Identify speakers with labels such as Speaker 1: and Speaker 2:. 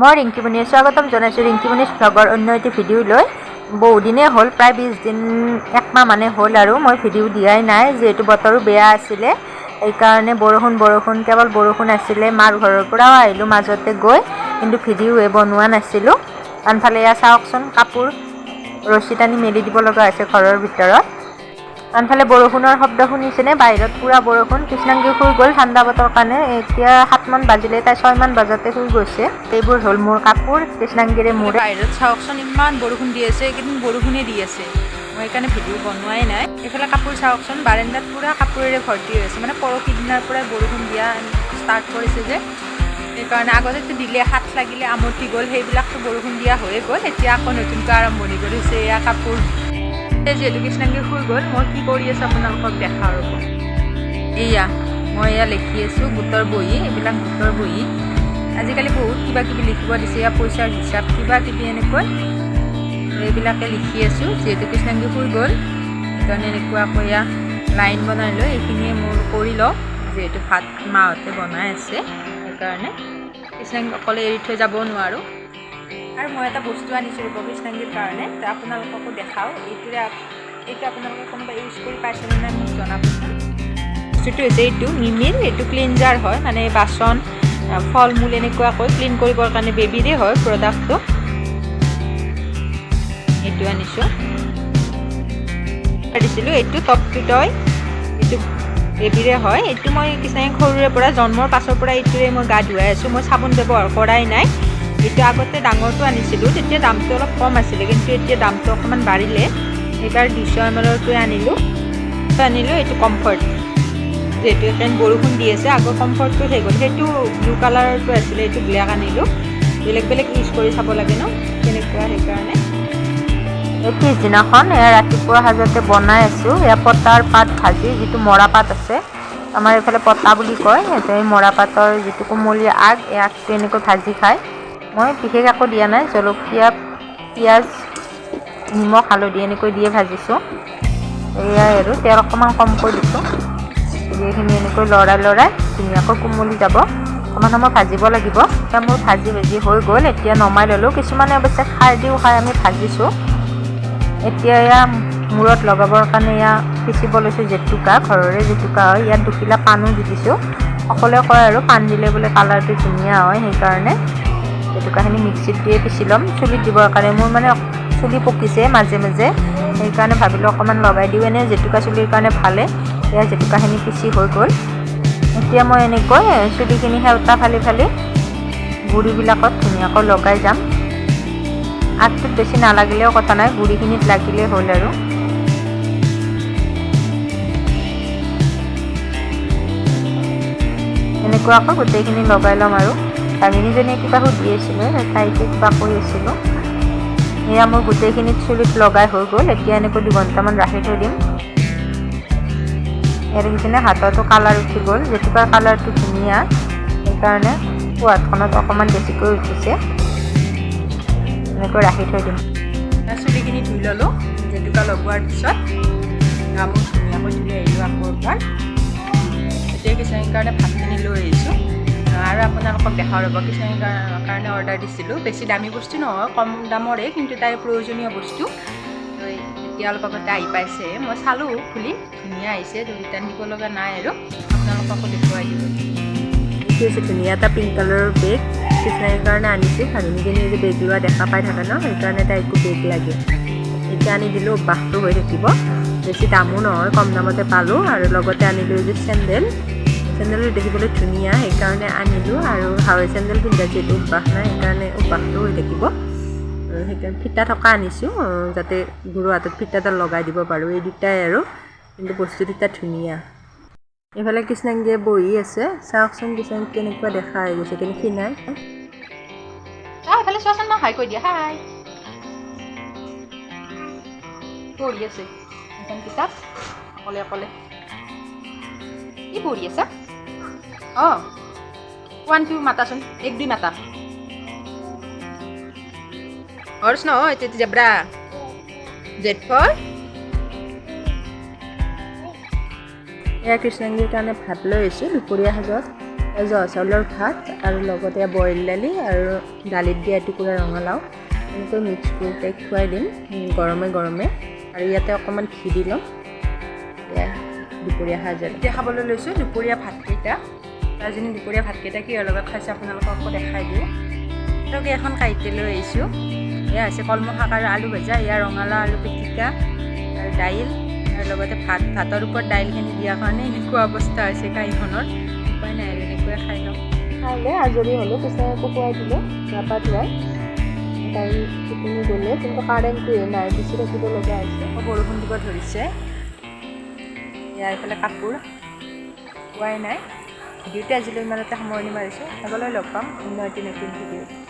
Speaker 1: মই ৰিংকিমণিয়ে স্বাগতম জনাইছোঁ। ৰিংকিমণি ভ্লগৰ অন্য এটি ভিডিঅ' লৈ। বহুদিনেই হ'ল, প্ৰায় বিছ দিন একমাহ মানে হ'ল আৰু মই ভিডিঅ' দিয়াই নাই, যিহেতু বতৰো বেয়া আছিলে। সেইকাৰণে বৰষুণ বৰষুণ, কেৱল বৰষুণ আছিলে। মাৰ ঘৰৰ পৰাও আহিলোঁ, মাজতে গৈ, কিন্তু ভিডিঅ'য়ে বনোৱা নাছিলোঁ। আনফালে এয়া চাওকচোন, কাপোৰ ৰছী টানি মেলি দিব লগা হৈছে ঘৰৰ ভিতৰত। আনফালে বৰষুণৰ শব্দ শুনিছেনে? বাহিৰত পূৰা বৰষুণ। কৃষ্ণাংগী শুই গ'ল ঠাণ্ডা বতৰ কাৰণে। এতিয়া সাতমান বাজিলে, তাই ছয়মান বজাতে শুই গৈছে। এইবোৰ হ'ল মোৰ কাপোৰ, কৃষ্ণাংগীৰে মোৰ।
Speaker 2: বাহিৰত চাওকচোন, ইমান বৰষুণ দি আছে, এইকেইদিন বৰষুণে দি আছে। মই সেইকাৰণে ভিডিঅ' বনোৱাই নাই। এইফালে কাপোৰ চাওকচোন, বাৰেণ্ডাত পূৰা কাপোৰেৰে ভৰ্তি হৈ আছে। মানে পৰহি দিনাৰ পৰাই বৰষুণ দিয়া ষ্টাৰ্ট কৰিছে যে। সেইকাৰণে আগতেতো দিলে, হাত লাগিলে আমতি গ'ল, সেইবিলাকতো বৰষুণ দিয়া হৈয়ে গ'ল। এতিয়া আকৌ নতুনকৈ আৰম্ভণি কৰিছে এয়া কাপোৰ। যিহেতু কৃষ্ণাংগী শুই গ'ল, মই কি কৰি আছোঁ আপোনালোকক দেখাওঁ ৰ'ব এয়া মই এয়া লিখি আছোঁ, গোটৰ বহী, এইবিলাক গোটৰ বহী। আজিকালি বহুত কিবা কিবি লিখিব দিছে ইয়াৰ পইচাৰ হিচাপ কিবা কিবি এনেকৈ। এইবিলাকে লিখি আছোঁ যিহেতু কৃষ্ণাংগী শুই গ'ল। সেইকাৰণে এনেকুৱাকৈ এয়া লাইন বনাই লৈ এইখিনিয়ে মোৰ কৰি লওঁ যিহেতু ভাত মাহঁতে বনাই আছে। সেইকাৰণে কৃষ্ণাংগী অকলে এৰি থৈ যাব নোৱাৰোঁ। আৰু মই এটা বস্তু আনিছোঁ ৰূপ কৃষ্ণাংগীৰ কাৰণে আপোনালোককো দেখাওঁ। এইটোৰে এইটো আপোনালোকে কোনোবা ইউজ কৰি পাইছেনে নাই মোক জনাবচোন বস্তুটো হৈছে এইটো মিমিৰ এইটো ক্লিনজাৰ হয় মানে বাচন ফল মূল এনেকুৱাকৈ ক্লিন কৰিবৰ কাৰণে বেবীৰে হয় প্ৰডাক্টটো এইটো আনিছোঁ। দিছিলোঁ, এইটো টপ টু এইটো বেবীৰে হয়। এইটো মই কিছুমান সৰুৰে পৰা, জন্মৰ পাছৰ পৰা এইটোৰে মই গা ধুৱাই আছোঁ। মই চাবোন ব্যৱহাৰ কৰাই নাই। এইটো আগতে ডাঙৰটো আনিছিলোঁ, তেতিয়া দামটো অলপ কম আছিলে, কিন্তু এতিয়া দামটো অকণমান বাঢ়িলে। এইবাৰ দুশ এম এলৰটোৱে আনিলোঁ আনিলোঁ, এইটো কমফৰ্ট যিহেতু এখন বৰষুণ দি আছে, আগৰ কমফৰ্টটো হৈ গ'ল সেইটো ব্লু কালাৰটো আছিলে, এইটো ব্লেক আনিলোঁ। বেলেগ বেলেগ ইউজ কৰি চাব লাগে ন, তেনেকুৱা সেইকাৰণে।
Speaker 1: এই পিছদিনাখন এয়া ৰাতিপুৱা সাজতে বনাই আছোঁ। এয়া পতাৰ পাত ভাজি, যিটো মৰা পাত আছে। আমাৰ এইফালে পতা বুলি কয় সেইটো এই মৰা পাতৰ যিটো কোমলীয়া আগ, এই আগটো এনেকৈ ভাজি খায়। মই বিশেষ একো দিয়া নাই জলকীয়া পিঁয়াজ নিমখ হালধি এনেকৈ দিয়ে ভাজিছোঁ। এয়াই আৰু তেল অকণমান কমকৈ দিছোঁ। এইখিনি এনেকৈ লৰাই লৰাই ধুনীয়াকৈ কোমলি যাব। অকণমান সময় ভাজিব লাগিব। এতিয়া মোৰ ভাজি ভাজি হৈ গ'ল এতিয়া নমাই ল'লোঁ। কিছুমানে অৱশ্যে খাৰ দিও খাই আমি ভাজিছোঁ। এতিয়া এয়া মূৰত লগাবৰ কাৰণে এয়া পিচিব লৈছোঁ জেতুকা ঘৰৰে জেতুকা হয়। ইয়াত দুখিলা পাণো দি দিছোঁ। সকলোৱে কয় আৰু পাণ দিলে বোলে কালাৰটো ধুনীয়া হয় সেইকাৰণে। জেতুকাখিনি মিক্সিত দিয়ে পিচি ল'ম। চুলিত দিবৰ কাৰণে মোৰ মানে চুলি পকিছে মাজে মাজে। সেইকাৰণে ভাবিলোঁ অকণমান লগাই দিওঁ। এনেই জেতুকা চুলিৰ কাৰণে ভালে এয়া জেতুকাখিনি পিচি হৈ গ'ল। এতিয়া মই এনেকৈ চুলিখিনি সেউতা ফালি ফালি গুৰিবিলাকত ধুনীয়াকৈ লগাই যাম। আগটোত বেছি নালাগিলেও কথা নাই গুৰিখিনিত লাগিলেই হ'ল আৰু। এনেকুৱাকৈ গোটেইখিনি লগাই ল'ম আৰু। ভাগিনীজনীয়ে কিবা সুধি আছিলে তাইকে কিবা কৈ আছিলোঁ এয়া মোৰ গোটেইখিনিত চুলিত লগাই হৈ গ'ল এতিয়া এনেকৈ দুঘণ্টামান ৰাখি থৈ দিম ইয়াৰ কিনে হাততো কালাৰ উঠি গ'ল জেতুকাৰ কালাৰটো ধুনীয়া সেইকাৰণে সোৱাদখনত অকণমান বেছিকৈ উঠিছে। এনেকৈ ৰাখি থৈ দিম।
Speaker 2: চুলিখিনি ধুই ল'লোঁ জেতুকা লগোৱাৰ পিছত গা মোৰ ধুনীয়াকৈ ধুই আহিলোঁ আকৌ এবাৰ। এতিয়া কিছুমানৰ কাৰণে ভাতখিনি লৈ আহিছোঁ। আৰু আপোনালোকক দেখাওঁ ৰ'ব কিছুমানৰ কাৰ- কাৰণে অৰ্ডাৰ দিছিলোঁ। বেছি দামী বস্তু নহয়, কম দামৰে, কিন্তু তাইৰ প্ৰয়োজনীয় বস্তু। এতিয়া অলপ আগতে আহি পাইছে। মই চালোঁ, খুলি, ধুনীয়া আহিছে, তো ৰিটাৰ্ণ দিব লগা নাই আৰু। আপোনালোককো দেখুৱাই দিলোঁ।
Speaker 1: এইটো হৈছে ধুনীয়া এটা পিংক কালাৰৰ বেগ কৃষ্ণাইৰ কাৰণে আনিছোঁ। ভাগিনীজনীয়ে যে বেগ লোৱা দেখা পাই থাকে ন? সেইকাৰণে তাইকো বেগ লাগে। এতিয়া আনি দিলোঁ অভ্যাসটো হৈ থাকিব। বেছি দামো নহয়, কম দামতে পালোঁ। আৰু লগতে আনিলোঁ যে চেণ্ডেল চেণ্ডেলটো দেখিবলৈ ধুনীয়া সেইকাৰণে আনিলোঁ আৰু হাৱাই চেণ্ডেল পিন্ধা যিহেতু অভ্যাস নাই সেইকাৰণে অভ্যাসটো হৈ থাকিব। সেইকাৰণে ফিটা থকা আনিছোঁ যাতে গুৰু হাতত ফিটাডাল লগাই দিব পাৰোঁ। এই দুটাই আৰু কিন্তু বস্তু দুটা ধুনীয়া। এইফালে কৃষ্ণাংগীয়ে বহি আছে। চাওকচোন কৃষ্ণাংগী কেনেকুৱা দেখা হৈ গৈছে কিন্তু
Speaker 2: হাই পঢ়ি আছে। এখন কিতাপ অকলে অকলে। কি পঢ়ি আছা? ওৱান টু মাতাচোন এক দুই মাতা। হৰ্চ নহয় এইটো জেব্ৰা। Z for.
Speaker 1: এয়া কৃষ্ণাংগীৰ কাৰণে ভাত লৈ আহিছোঁ, দুপৰীয়া সাজত। জহা চাউলৰ ভাত আৰু লগতে বইল দালি আৰু দালিত দিয়া এটুকুৰা ৰঙালাও। এনেকৈ মিক্স কৰি তাইক খুৱাই দিম গৰমে গৰমে। আৰু ইয়াতে অকণমান ঘি দি ল'ম দুপৰীয়া সাজ
Speaker 2: এতিয়া খাবলৈ লৈছোঁ, দুপৰীয়া ভাতকেইটা। ৰাজনী দুপৰীয়া ভাতকেইটা কিহৰ লগত খাইছে আপোনালোকক আকৌ দেখাই দিওঁ। তেওঁকে এখন কাঁইতে লৈ আহিছোঁ। এয়া হৈছে কলমৌ শাক আৰু আলু ভজা এয়া ৰঙালাও আলু পিটিকা আৰু দাইল আৰু লগতে ভাত। ভাতৰ ওপৰত দাইলখিনি দিয়াৰ কাৰণে এনেকুৱা অৱস্থা হৈছে কাঁহীখনৰ উপায় নাই আৰু এনেকুৱাই খাই লওঁ।
Speaker 1: খাই লৈ আজৰি হ'লোঁ পিছে আকৌ খুৱাই দিলোঁ গা পা ধুৱাই। তাই টোপনি গ'লে কিন্তু কাৰেণ্টটোৱে নাই বেছি থাকিব লগা হৈছে।
Speaker 2: বৰষুণ দিব ধৰিছে। এয়া এইফালে কাপোৰ। পোৱাই নাই। ভিডিঅ'টো আজিলৈ ইমানতে সামৰণি মাৰিছোঁ আগলৈ লগ পাম অন্য এটি নতুন ভিডিঅ'